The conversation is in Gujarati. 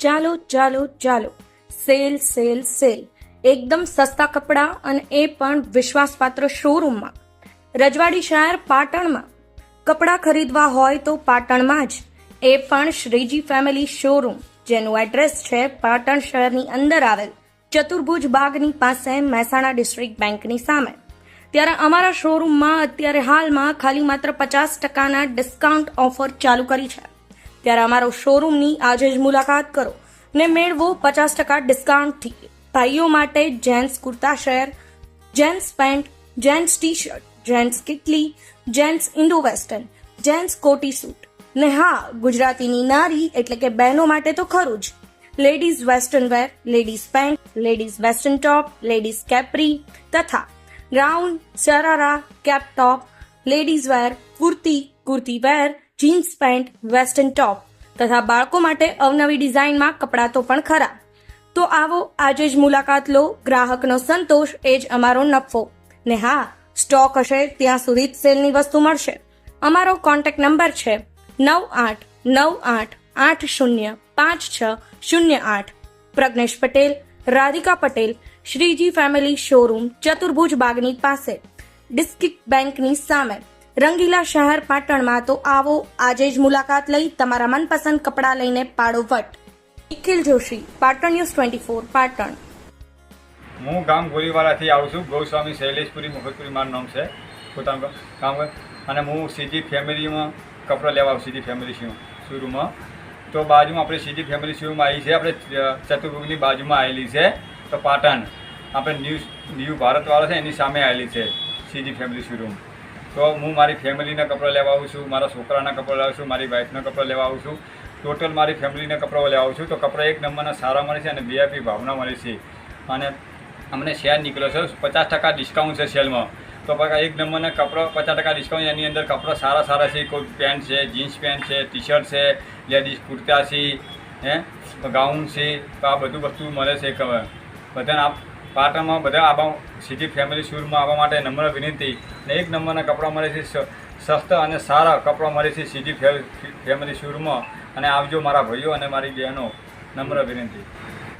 ચાલો ચાલો ચાલો. Sale sale sale. એકદમ સસ્તા કપડાં અને એ પણ વિશ્વાસપાત્ર શોરૂમમાં રજવાડી શહેર પાટણમાં. કપડાં ખરીદવા હોય તો પાટણમાં જ. એ પણ શ્રીજી ફેમિલી શોરૂમ જેનું એડ્રેસ છે પાટણ શહેરની અંદર આવેલ ચતુર્ભુજ બાગની પાસે મહેસાણા ડિસ્ટ્રિક્ટ બેંકની સામે. ત્યારે અમારા શોરૂમમાં અત્યારે હાલમાં ખાલી માત્ર પચાસ ટકાના ડિસ્કાઉન્ટ ઓફર ચાલુ કરી છે. ત્યારે અમારો શોરૂમની આજે જ મુલાકાત કરો ને મેળવો પચાસ ટકા ડિસ્કાઉન્ટથી ભાઈઓ માટે gents kurta share gents pant gents T shirt gents કિટલી gents Indo western gents કોટી સૂટ ને હા, ગુજરાતીની નારી એટલે કે બહેનો માટે તો ખરું જ. Ladies western wear ladies pant ladies western top ladies capri તથા ground sharara cap top ladies wear kurti kurti wear jeans pant, western top તથા બાળકો માટે અવનવી ડિઝાઇનમાં કપડાં તો પણ ખરા. તો આવો આજે જ મુલાકાત લો ગ્રાહકનો સંતોષ, એ જ અમારો નફો. ને હા, સ્ટોક હશે ત્યાં સુધી જ સેલની વસ્તુ મળશે. અમારો કોન્ટેક્ટ નંબર છે નવ આઠ નવ આઠ આઠ શૂન્ય, પાંચ છ, શૂન્ય આઠ. પ્રજ્ઞેશ પટેલ, રાધિકા પટેલ, શ્રીજી ફેમિલી શોરૂમ, ચતુર્ભુજ બાગની પાસે. ડિસ્ટ્રિક્ટ બેંકની સામે. રંગીલા શહેર પાટણમાં તો આવો, આજે જ મુલાકાત લઈ તમારા મનપસંદ કપડાં લઈને પાડો વટ. Nikhil Joshi, Patan news twenty four, Patan. હું ગામ ગોરીવાલાથી આવું છું. ગૌસ્વામી શૈલેષપુરી મુખતપુરી મારું નામ છે. પોતાનું ગામ અને હું સીધી ફેમિલીમાં કપડાં લેવા આવું સીધી ફેમિલી શોરૂમમાં. તો બાજુમાં આપણે સીધી ફેમિલી શોરૂમ આવી છે. આપણે ચતુર્ભુજની બાજુમાં આવેલી છે. તો પાટણ. આપણે ન્યૂઝ ન્યૂ ભારતવાળા છે, એની સામે આવેલી છે સીધી ફેમિલી શોરૂમ. તો હું મારી ફેમિલીના કપડાં લેવા આવું છું, મારા છોકરાના કપડાં લાવું છું, મારી વાઈફના કપડાં લેવા આવું છું. ટોટલ મારી ફેમિલીના કપડાં લેવા આવું છું. તો કપડાં એક નંબરના સારા મળે છે અને વીઆઈપી ભાવના મળે છે. અને અમને શેર નીકળ્યો છે. પચાસ ટકા ડિસ્કાઉન્ટ છે સેલમાં તો એક નંબરના કપડાં, પચાસ ટકા ડિસ્કાઉન્ટ એની અંદર કપડાં સારા સારા છે. કોઈ પેન્ટ છે જીન્સ પેન્ટ છે ટી શર્ટ છે લેડીઝ કુર્તા છે, હે? ગાઉન છે. તો આ બધું વસ્તુ મળે છે બધાને આ પાટણમાં બધા આવવા સિટી ફેમિલી શૂરમાં આવવા માટે નમ્ર વિનંતી અને એક નંબરના કપડાં મળે છે સસ્તા અને સારા કપડાં મળે છે સિટી ફેમિલી શૂરમાં અને આવજો મારા ભાઈઓ અને મારી બહેનો. નમ્ર વિનંતી.